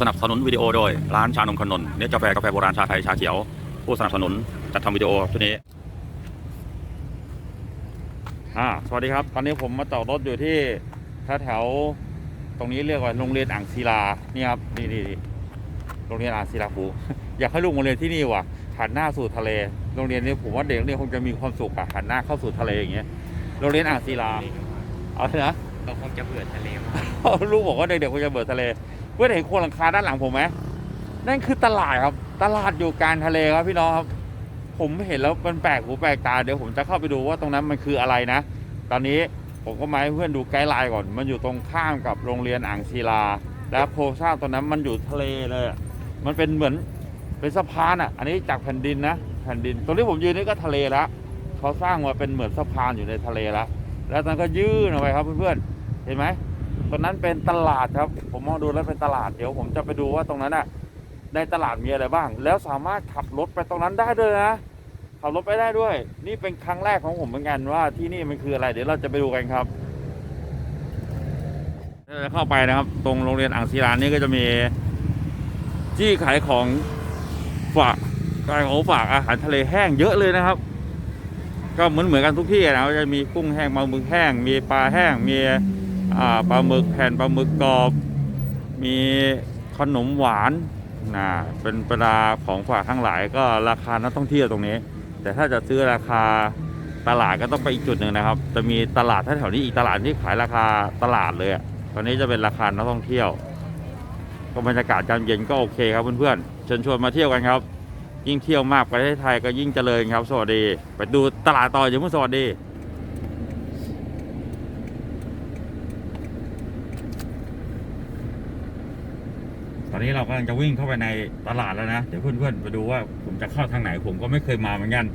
สนับสนุนวิดีโอโดย ร้านชานมขนนเนสกาแฟกาแฟโบราณชาไทยชาเขียว ผู้สนับสนุนจัดทำวิดีโอชุดนี้อ่าสวัสดีครับ ตอนนี้ผมมาจอดรถอยู่ที่แถวแถวๆตรงนี้เรียกว่าโรงเรียนอ่างศิลานี่ครับนี่นี่นี่โรงเรียนอ่างศิลาภูอยากให้ลูกมาเรียนที่นี่ว่ะหันหน้าสู่ทะเล โรงเรียนนี้ผมว่าเด็กเนี่ยคงจะมีความสุขอะหันหน้าเข้าสู่ทะเลอย่างเงี้ยโรงเรียนอ่างศิลาเอาเถอะนะเราคงจะเบื่อทะเลมากลูกบอกว่าเด็กๆคงจะเบื่อทะเล เพื่อนเห็นโครงหลังคาด้านหลังผมไหมนั่นคือตลาดครับ ตลาดอยู่กลางทะเลครับพี่น้องครับ ผมเห็นแล้วมันแปลกหูแปลกตาเดี๋ยวผมจะเข้าไปดูว่าตรงนั้นมันคืออะไรนะ ตอนนี้ผมก็มาให้เพื่อนดูไกด์ไลน์ก่อน มันอยู่ตรงข้ามกับโรงเรียนอ่างศิลา และโครงสร้างตรงนั้นมันอยู่ทะเลเลย มันเป็นเหมือนเป็นสะพานอะ อันนี้จากแผ่นดินนะแผ่นดิน ตรงที่ผมยืนนี่ก็ทะเลแล้วเขาสร้างมาเป็นเหมือนสะพานอยู่ในทะเลแล้วแล้วตอนนนก็ยื่นออกไปครับเพื่อนๆเห็นไหม ตรงนั้นเป็นตลาดครับ ผมมองดูแล้วเป็นตลาดเดี๋ยวผมจะไปดูว่าตรงนั้นอะในตลาดมีอะไรบ้าง แล้วสามารถขับรถไปตรงนั้นได้ด้วยนะขับรถไปได้ด้วย นี่เป็นครั้งแรกของผมเหมือนกันว่าที่นี่มันคืออะไร เดี๋ยวเราจะไปดูกันครับเราจะเข้าไปนะครับ ตรงโรงเรียนอ่างศิลานี่ก็จะมีที่ขายของฝากขายของฝากอาหารทะเลแห้งเยอะเลยนะครับ ก็เหมือนเหมือนกันทุกที่นะจะมีกุ้งแห้งปลาหมึกแห้ง มีปลาแห้งมี ปลาหมึกแผ่นปลาหมึกกรอบ มีขนมหวานนะเป็นปลาของฝากทั้งหลายก็ราคานักท่องเที่ยวตรงนี้ แต่ถ้าจะซื้อราคาตลาดก็ต้องไปอีกจุดหนึ่งนะครับ จะมีตลาดแถวนี้อีกตลาดที่ขายราคาตลาดเลยตอนนี้จะเป็นราคานักท่องเที่ยว ก็บรรยากาศยามเย็นก็โอเคครับเพื่อนๆเชิญชวนมาเที่ยวกันครับ ยิ่งเที่ยวมากประเทศไทยก็ยิ่งเจริญครับ สวัสดี ไปดูตลาดต่ออย่าเพิ่งสวัสดี ตอนนี้เรา กำลังจะวิ่งเข้าไปในตลาดแล้วนะ เดี๋ยวเพื่อนๆไปดูว่าผมจะเข้าทางไหน ผมก็ไม่เคยมาเหมือนกัน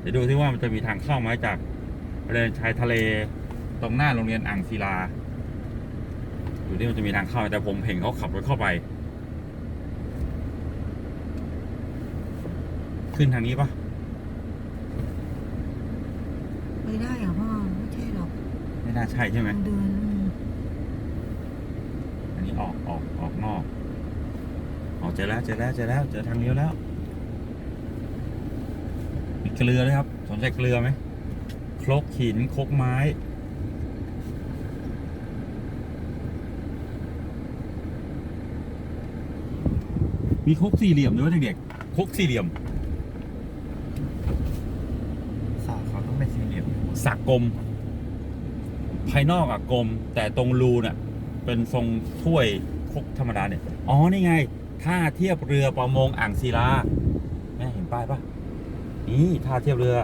เดี๋ยวดูที่ว่ามันจะมีทางเข้าไหมจากบริเวณชายทะเลตรงหน้าโรงเรียนอ่างศิลาดูที่มันจะมีทางเข้าแต่ผมเห็นเขาขับรถเข้าไป ขึ้นทางนี้ปะไม่ได้เหรอพ่อไม่ใช่หรอกไม่น่าใช่ใช่ไหมมันเดินอืมอันนี้ออกออกออกนอก ออกเจอแล้วเจอแล้วเจอแล้วเจอทางเลี้ยวแล้ว มีเกลือด้วยครับ สนใจเกลือไหมครกหินครกไม้ มีครกสี่เหลี่ยมด้วยเด็กๆครกสี่เหลี่ยม สาวเขาต้องเป็นสี่เหลี่ยมสักกลม ภายนอกอะกลม แต่ตรงรูเนี่ยเป็นทรงถ้วยครกธรรมดาเนี่ย อ๋อ นี่ไง ท่าเทียบเรือประมงอ่างศิลาแม่เห็นป้ายปะนี่ท่าเทียบเรือ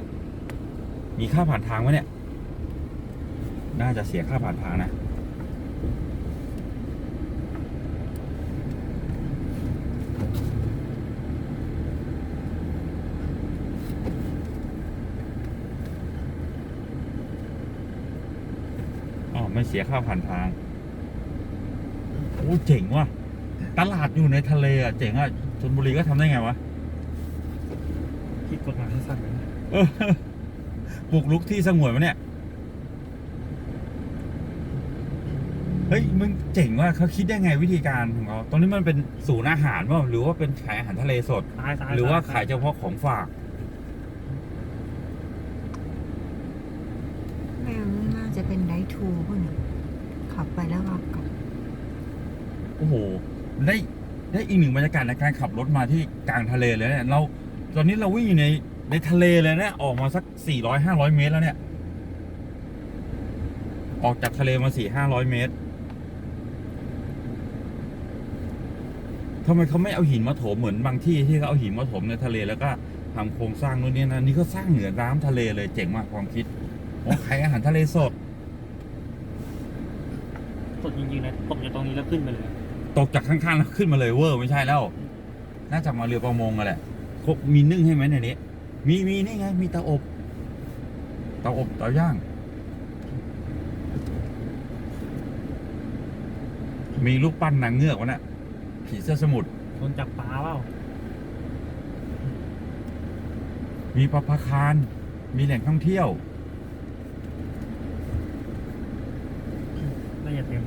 มีค่าผ่านทางไหมเนี่ย น่าจะเสียค่าผ่านทางนะอ๋อไม่เสียค่าผ่านทางโอ้เจ๋งว่ะ ตลาดอยู่ในทะเลอะ เจ๋งอะชนบุรีก็ทำได้ไงวะที่กฎหมายให้สั่งไว้นะเออปลุกลุกที่สงวนวะเนี่ย เฮ้ยมึงเจ๋งว่ะเขาคิดได้ไงวิธีการของเขาตรงนี้มันเป็นศูนย์อาหารป่ะหรือว่าเป็นขายอาหารทะเลสด ซ้ายซ้ายหรือว่าขายเฉพาะของฝาก แม่งน่าจะเป็นไดทูพวกนี้ขับไปแล้วก็กลับ โอ้โห ได้ ได้อีกหนึ่งบรรยากาศในการขับรถมาที่กลางทะเลเลยเนี่ยเราตอนนี้เราวิ่งอยู่ในในทะเลเลยเนี่ยออกมาสักสี่ร้อยห้าร้อยเมตรแล้วเนี่ย ออกจากทะเลมาสี่ห้าร้อยเมตรทำไมเขาไม่เอาหินมาโถมเหมือนบางที่ที่เขาเอาหินมาถมในทะเลแล้วก็ทำโครงสร้างนู่นนี่นะนี่ก็สร้างเหนือน้ำทะเลเลยเจ๋งมากความคิดโอ้ขายอาหารทะเลสด สดจริงๆนะตกจากตรงนี้แล้วขึ้นไปเลย ตกจากข้างๆแล้วขึ้นมาเลยเวอร์ไม่ใช่แล้ว น่าจะมาเรือประมงกันแหละครบมีนึ่งให้ไหมในนี้ มีมีนี่ไง มีเตาอบเตาอบเตาย่าง มีรูปปั้นนางเงือกวะน่ะผีเสื้อสมุทรคนจับปลาเปล่า มีปลาพาคาร มีแหล่งท่องเที่ยวน่าจะเต็ม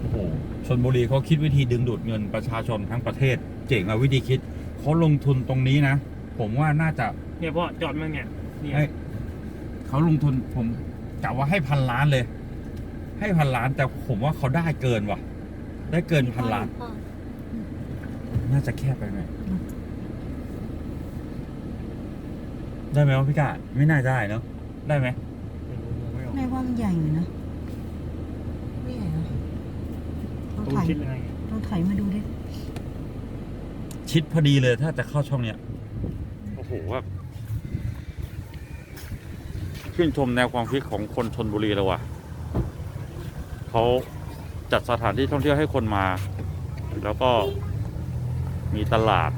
โอ้โห ชนบุรีเขาคิดวิธีดึงดูดเงินประชาชนทั้งประเทศ เจ๋งอะวิธีคิดเขาลงทุนตรงนี้นะ ผมว่าน่าจะเนี่ยพ่อจอดมันเนี่ยเนี่ยให้เขาลงทุนผมกะว่าให้พันล้านเลย ให้พันล้านแต่ผมว่าเขาได้เกินว่ะ ได้เกินพันล้าน น่าจะแคบไปไหมได้ไหมวะพี่กาไม่น่าได้เนาะได้ไหมไม่รู้มองไม่ออกแม่ว่ามันใหญ่อยู่นะไม่ใหญ่เหรอ เราตู้ถ่ายคิดยังไงเราถ่ายมาดูดิชิดพอดีเลยถ้าจะเข้าช่องเนี้ยโอ้โหแบบชื่นชมแนวความคิดของคนชนบุรีเลยว่ะเขาจัดสถานที่ท่องเที่ยวให้คนมา แล้วก็มีตลาด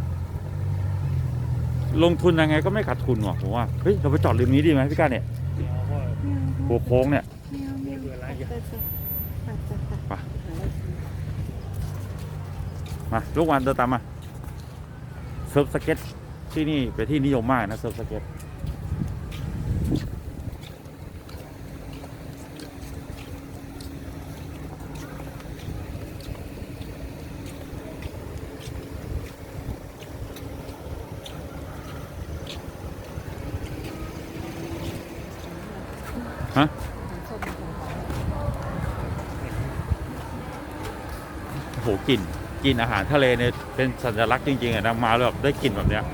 ลงทุนยังไงก็ไม่ขาดทุนว่ะผมว่าเฮ้ยเราไปจอดริมนี้ดีไหมพี่ก้าเนี่ยเดี๋ยวพ่อหัวโค้งเนี่ย ไม่เบื่ออะไรอย่างไป มาลูกวันเดินตามมาเซิร์ฟสเก็ตที่นี่เป็นที่นิยมมากนะเซิร์ฟสเก็ตฮะโอ้โหกลิ่น กินอาหารทะเลเนี่ยเป็นสัญลักษณ์จริงๆอะนะมาแล้วแบบได้กลิ่นแบบเนี้ย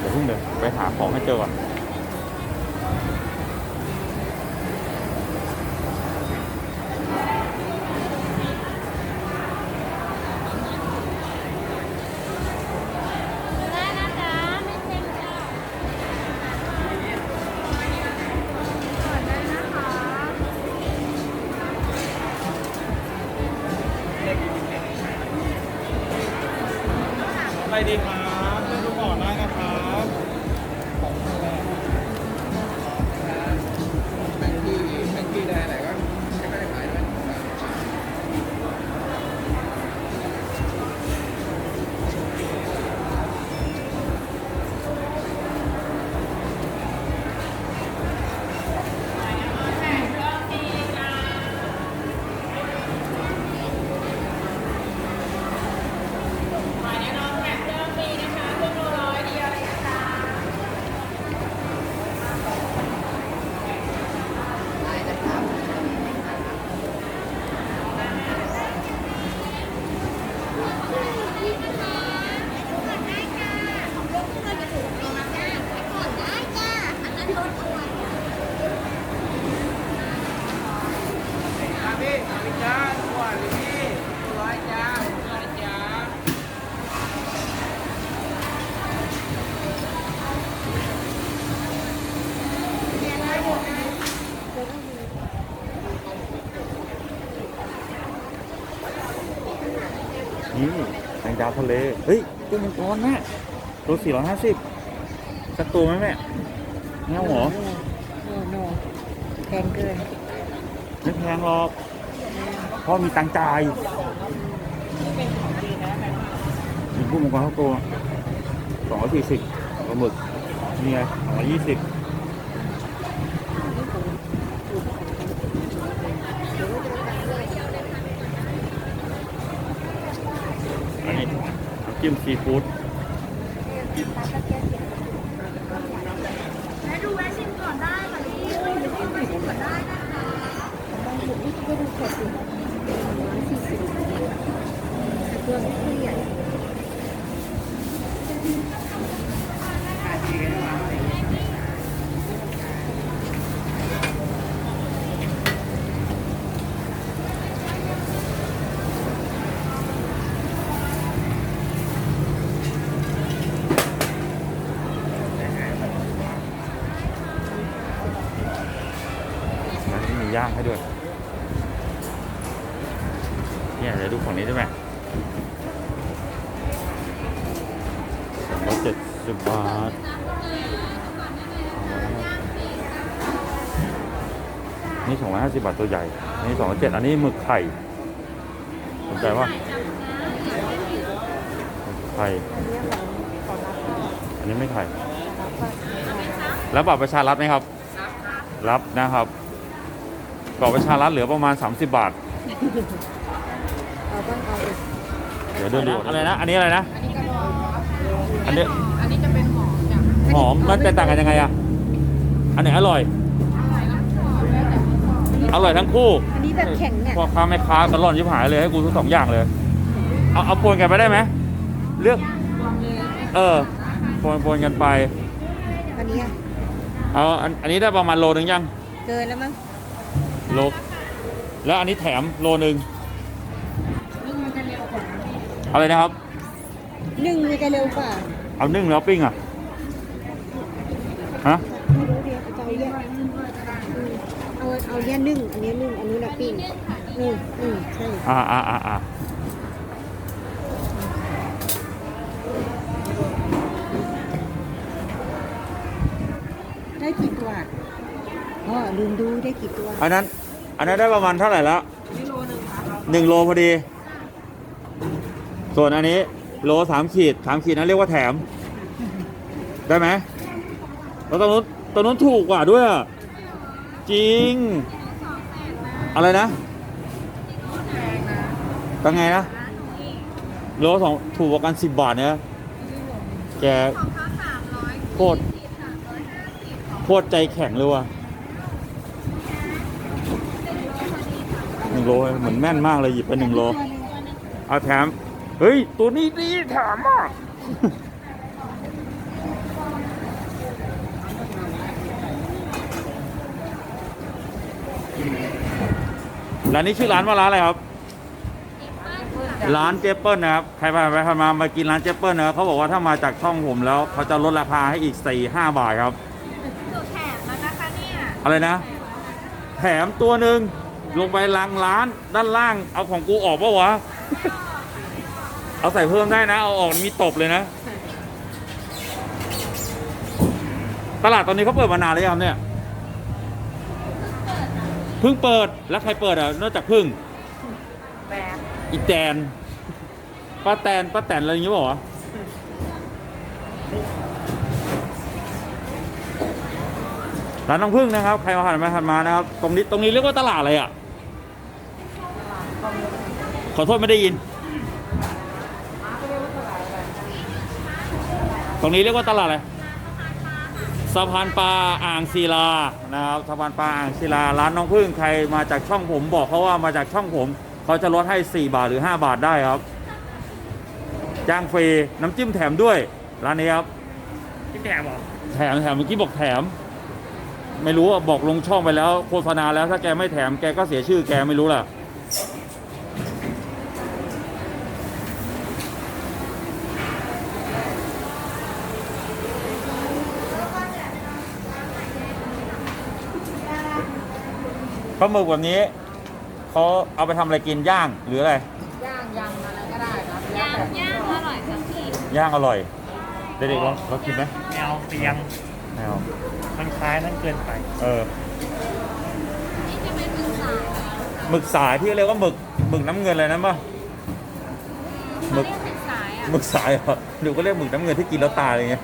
เดี๋ยวเพิ่งเดี๋ยไปหาของให้เจอก่อน งดาวทะเล เฮ้ยกุ้งมังกรแม่ตัวสี่ร้อยห้าสิบสักตัวไหมแม่เงี้ยหัวโนโนแพงเกินไม่แพงหรอกเพราะมีตังค์จ่ายมีกุ้งมังกรเท่าตัวสองร้อยสี่สิบปลาหมึกนี่ไงสองร้อยยี่สิบอันนี้น้ำจิ้มซีฟู้ดและดูแวะชิมก่อนได้ค่ะพี่แวะชิมก่อนได้นะคะร้านนี้มีย่างให้ด้วย เนี่ยเดี๋ยวดูฝั่งนี้ได้ไหมสองร้อยเจ็ดสิบบาทนี่สองร้อยห้าสิบบาทตัวใหญ่อันนี้สองร้อยเจ็ดอันนี้หมึกไข่สนใจว่าไข่อันนี้ไม่ไข่ แล้วบัตรประชารัฐไหมครับ รับนะครับ บัตรประชารัฐเหลือประมาณ 30 บาท เอาบ้างเอาอีกเดี๋ยวเดินดูอะไรนะ อันนี้อะไรนะอันนี้ อันนี้จะเป็นหอมจ้ะหอม มันแตกต่างกันยังไงอะอันไหนอร่อย อร่อยทั้งคู่ อันนี้แบบแข็งเนี่ยพ่อค้าแม่ค้าตลอดยิบหายเลยให้กูทั้งสองอย่างเลย เอาเอาปนกันไปได้ไหม เลือก เออปนปนกันไป อันนี้อะเอาอันอันนี้ได้ประมาณโลนึงยัง เกินแล้วมั้ง โลแล้วอันนี้แถมโลนึงอะไรนะครับ นึ่งมันจะเร็วกว่าเอานึ่งแล้วปิ้งอะฮะไม่รู้เดียวจะเอาเนี้ยอืมเอาเอาเนี้ยนึ่งอันเนี้ยนึ่งอันนู้นน่ะปิ้งอืมอืมใช่อ่าอ่าอ่าอ่าได้กี่ตัวอ๋อลืมดูได้กี่ตัวอันนั้น อันนั้นได้ประมาณเท่าไหร่แล้วหนึ่งโลพอดี ส่วนอันนี้ โลสามขีดสามขีดนั้นเรียกว่าแถม ได้ไหมแล้วตรงนู้นตรงนู้นถูกกว่าด้วยอะจริง อะไรนะเป็นไงนะ โลสองถูกกว่ากันสิบบาทเนี่ยแกโคตรโคตรใจแข็งเลยว่ะ หนึ่งโลเหมือนแม่นมากเลยหยิบไปหนึ่งโลเอาแถม เฮ้ย ตัวนี้ดีแถมอะร้านนี้ชื่อร้านว่าร้านอะไรครับ ร้านเจเปิลนะครับ ใครผ่านไปผ่านมามากินร้านเจเปิลนะครับเขาบอกว่าถ้ามาจากช่องผมแล้ว เขาจะลดราคาให้อีก4ี่ห้าบาทครับสูตรแถมแล้วนะคะเนี่ยอะไรนะ แถมตัวหนึ่ง ลงไปลังร้าน ด้านล่าง เอาของกูออกปะวะ เอาใส่เพิ่มได้นะ เอาออกมีตบเลยนะ ตลาดตอนนี้เขาเปิดมานานหรือยังเนี่ยเพิ่งเปิดแล้วใครเปิดอะนอกจากเพึ่งแบบอีแตนป้าแตนป้าแตนอะไรอย่างงี้บอกวะร้านน้องพึ่งนะครับ ใครมาผ่านมาผ่านมานะครับ ตรงนี้ตรงนี้เรียกว่าตลาดอะไรอะ ขอโทษไม่ได้ยิน ตรงนี้เรียกว่าตลาดอะไรสะพานปลาอ่างศิลานะครับสะพานปลาอ่างศิลา ร้านน้องพึ่งใครมาจากช่องผมบอกเขาว่ามาจากช่องผม เขาจะลดให้ 4 บาทหรือ 5 บาทได้ครับย่างฟรีน้ำจิ้มแถมด้วย ร้านนี้ครับที่แถมเหรอแถมแถมเมื่อกี้บอกแถม ไม่รู้อะบอกลงช่องไปแล้วโฆษณาแล้วถ้าแกไม่แถมแกก็เสียชื่อแกไม่รู้ล่ะ ลาหมึกแบบนี้เขาเอาไปทำอะไรกินย่างหรืออะไร ย่างยำอะไรก็ได้ครับย่างย่างอร่อยครับพี่ย่างอร่อย เด็กๆลองลองกินไหมแนวเตียงไม่เอามันคล้ายนั่นเกินไป เออนี่จะเป็นหมึกสายหมึกสายที่เรียกว่าหมึกหมึกน้ำเงินอะไรนั้นป่ะหมึกเรียกหมึกสายอะหมึกสายเหรอหรือก็เรียกหมึกน้ำเงินที่กินแล้วตายอะไรเงี้ย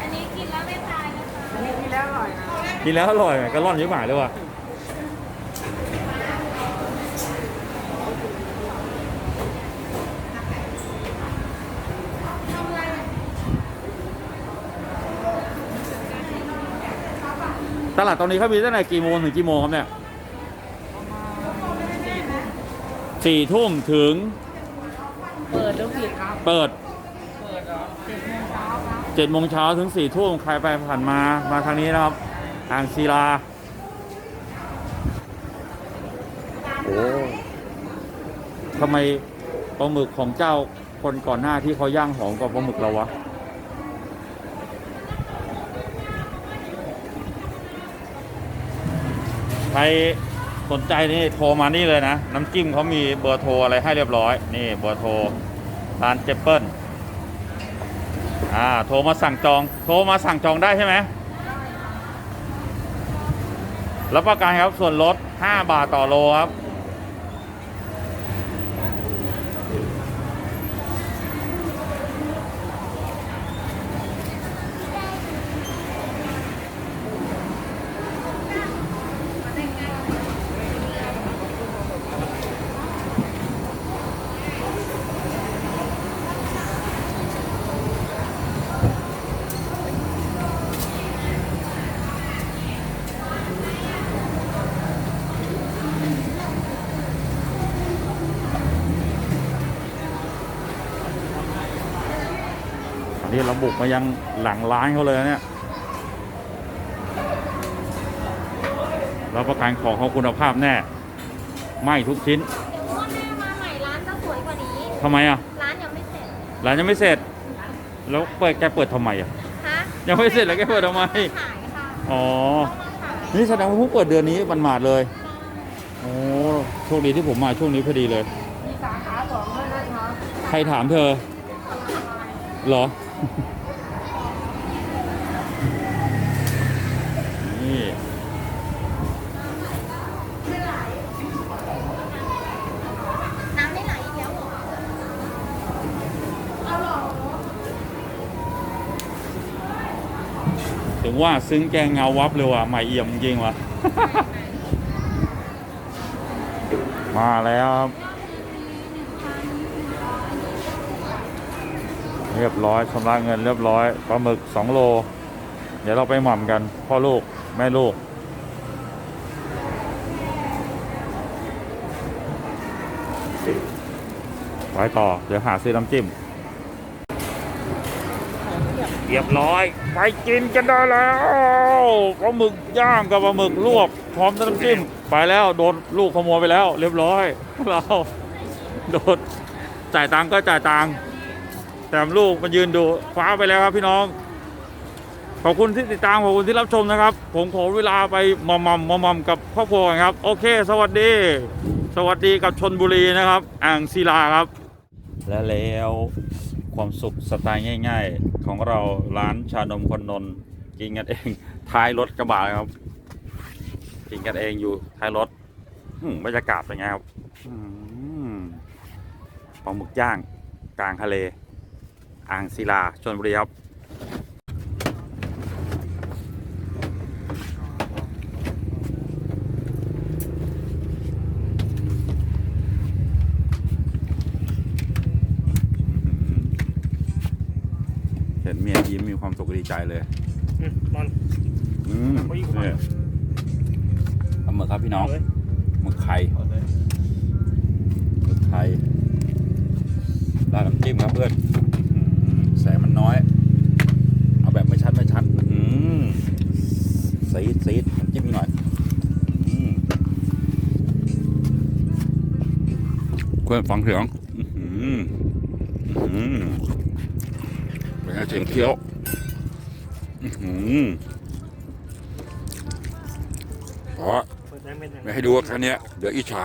อันนี้กินแล้วไม่ตายนะคะอันนี้กินแล้วอร่อยนะ กินแล้วอร่อยก็ร่อนเยอะหมายเลยว่ะตลาดตอนนี้เขามีตั้งแต่กี่โมงถึงกี่โมงครับเนี่ยสี่ทุ่มถึง เปิดแล้วปิดครับ เปิดเปิดเหรอเจ็ดโมงเช้าครับเจ็ดโมงเช้าถึงสี่ทุ่มใครไปผ่านมา มาทางนี้นะครับ อ่างศิลาโอ้ทำไมปลาหมึกของเจ้าคนก่อนหน้าที่เขาย่างหอมกว่าปลาหมึกเราวะใครสนใจนี่โทรมานี่เลยนะ น้ำจิ้มเขามีเบอร์โทรอะไรให้เรียบร้อย นี่เบอร์โทรร้านเจเปิลอ่าโทรมาสั่งจอง โทรมาสั่งจองได้ใช่ไหม รับประกันครับส่วนลด 5 บาทต่อโลครับ นนี้เราบุกมายังหลังร้านเขาเลยนะเนี่ยรับประกันของเขาคุณภาพแน่ ไม่ทุกชิ้นเดี๋ยวงวดหน้ามาใหม่ร้านจะสวยกว่านี้ ทำไมอะ ร้านยังไม่เสร็จ ร้านยังไม่เสร็จ แล้วเปิดแกเปิดทำไมอะ ฮะยังไม่เสร็จแล้วแกเปิดทำไม ขายค่ะอ๋อ ต้องมาขายนี่แสดงว่าเพิ่งเปิดเดือนนี้มันมาดๆเลย โอ้โชคดีที่ผมมาช่วงนี้พอดีเลย มีสาขาสองแล้วนะคะใครถามเธอ เหรอ นี่น้ำไม่ไหลอีกแล้วเหรอถึงว่าซึ้งแกงเงาวับเลยว่ะใหม่เอี่ยมจริงว่ะ มาแล้วครับ เรียบร้อยชำระเงินเรียบร้อยปลาหมึกสองโล เดี๋ยวเราไปหม่ำกัน พ่อลูก แม่ลูกไปต่อ เดี๋ยวหาซื้อน้ำจิ้มเรียบร้อย ไปกินกันได้แล้วปลาหมึกย่างกับปลาหมึกลวกพร้อมน้ำจิ้ม ไปแล้วโดนลูกขโมยไปแล้ว เรียบร้อย เราโดนจ่ายตังก็จ่ายตังค์ แต่ลูกมันยืนดูฟ้าไปแล้วครับพี่น้อง ขอบคุณที่ติดตามขอบคุณที่รับชมนะครับ ผมขอเวลาไปมอมมอมมอมมอมกับครอบครัวครับ โอเค สวัสดี สวัสดีกับชนบุรีนะครับ อ่างศิลาครับ และแล้วความสุขสไตล์ง่าย ๆ ของเราร้านชานมคนนนกินกันเองท้ายรถกระบะครับกินกันเองอยู่ท้ายรถอืมบรรยากาศเป็นไงครับอืมปลาหมึกย่างกลางทะเล อ่างศิลาชนบุรีครับเห็นเมียยิ้มมีความสุขดีใจเลยอืมนอน อืมโอ้ยเนี่ยปลาหมึกครับพี่น้องเลยหมึกไข่หมึกไข่ราดน้ำจิ้มครับเพื่อนอื มแสงมันน้อย เอาแบบไม่ชัดไม่ชัดอืมซีดซีดน้ำจิ้มอีกหน่อยอืมเพื่อนฟังเสียงอื้อหืออื้อหือเป็นไงเสียงเคี้ยวอื้อหืออ๋อเปิดได้ไม่ได้ไม่ให้ดูแค่เนี้ยเดี๋ยวอิจฉา